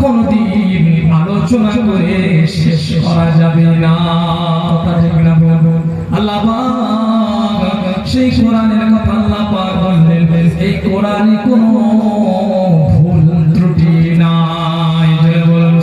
কোনদিন আলোচনা করে শেষ করা যাবে না। আল্লাহ সেই কোরআনের কথা এই কোরআনে কোনো ভুল ত্রুটি নাই। বলুন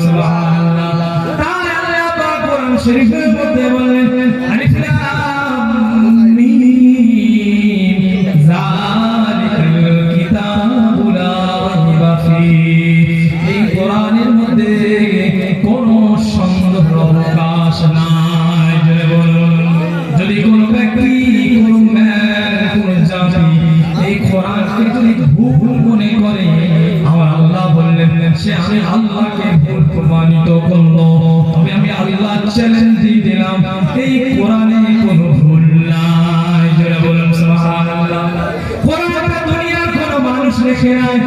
এই কোরআনকে যদি ভুল মনে করে। আমার আল্লাহ বললেন, সে আমি আল্লাহকে ভুল প্রমাণিত করল। তবে আমি আল্লাহ চ্যালেঞ্জ দিলাম। এই কোরআনে কোনো ভুল নাই। জোরে বলুন, সুবহানাল্লাহ। কোরআনটা দুনিয়ার কোনো মানুষ লেখে নাই।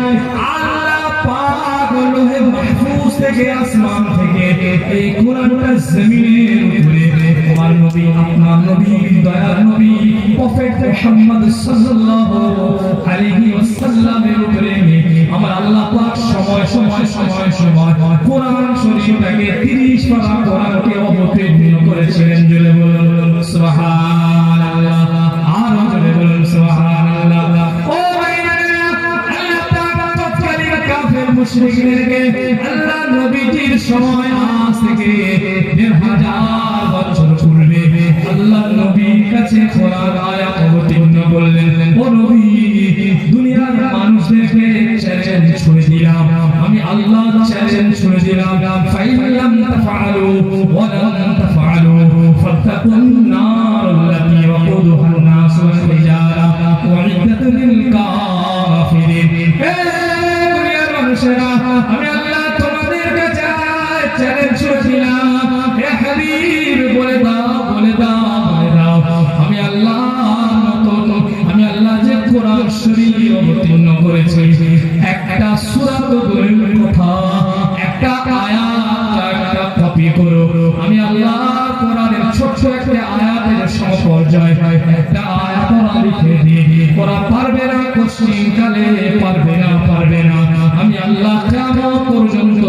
আল্লাহ পাক লোহে মাহফুজ থেকে আসমান থেকে এই কোরআনটা জমিনের উপরে। আমার নবী, আপনার নবী প্রফেট মুহাম্মদ সাল্লাল্লাহু আলাইহি ওয়াসাল্লামের উপরে আমার আল্লাহ পাক সময় সময় সময় সময় কোরআন শরীফটাকে 30 পারা কোরআনকে অবতীর্ণ করেছিলেন জুলে বলুন, সুবহানাল্লাহ, আর জুলে বলুন, সুবহানাল্লাহ। ও বাইনাল্লাহ আল্লাহ পাক তৎকালীন কাফের মুশরিকদেরকে, আল্লাহ নবীজির সময় আজ থেকে 1000 নবী দুনিয়ার মানুষদেরকে চ্যালেঞ্জ ছুড়ে দিলাম আমি আল্লাহ চ্যালেঞ্জ ছুড়ে দিলাম ফাইলাম তাফআলু ওয়া লাম তাফআলু ফাত্তাকুন নার আল্লাতী ওয়াকুদুহা الناس والحجارة أعدت للكافرين হে দুনিয়ার মানুষেরা আমি আল্লাহ আয়াতের একটা আয়াত লিখে দিয়ে ওরা পারবে না কোশ্চিন কালে পারবে না পারবে না। আমি আল্লাহ কিয়ামত পর্যন্ত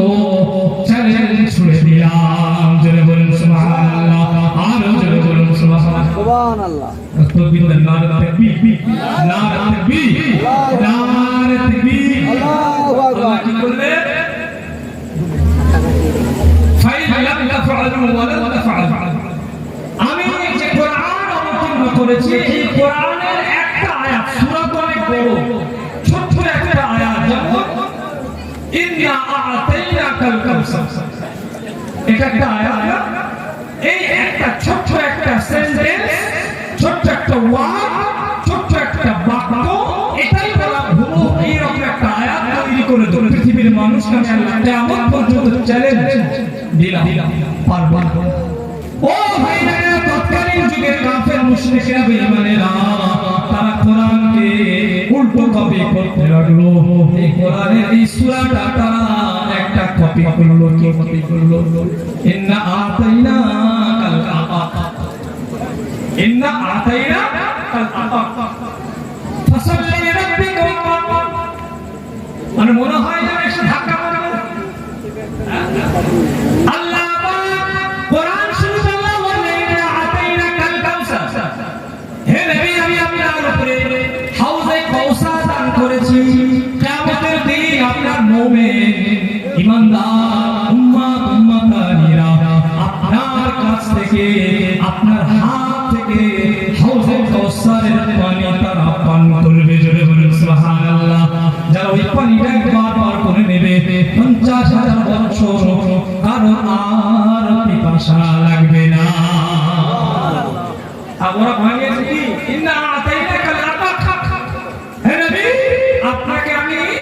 চ্যালেঞ্জ ছুড়ে দিলাম। জোরে বলুন সুবহানাল্লাহ। আর জোরে বলুন সুবহানাল্লাহ। সুবহান আল্লাহ নারে তাকবীর। নারে তাকবীর। নারে তাকবীর। ইন্না আ'তাইনাকাল কাউসার এটা একটা আয়াত না? এই একটা ছোট্ট একটা সেন্টেন্স ছোট্ট একটা ওয়ার্ড ছোট্ট একটা বাক্য, এটাই বলা ভুল। এইরকম একটা আয়াত তৈরি করে তো পৃথিবীর মানুষকে আমি আল্লাহ কিয়ামত পর্যন্ত চ্যালেঞ্জ দিলাম। পারব ও ভাইরা তৎকালীন যুগের কাফের মুশরিকরা বেঈমানেরা, তারা কোরআনকে উল্টো কপি করতে লাগল। এই সূরাটা তারা একটা কপি করল কি কপি করল ইন্না আতাইনা কাল আতাক ইন্না আতাইনা কাল আতাক ফাসাল্লি লিরাব্বিকা। মানে মনে হয় যেন এসে ধাক্কা মারলো হাজার বছর কারও আর পিপাসা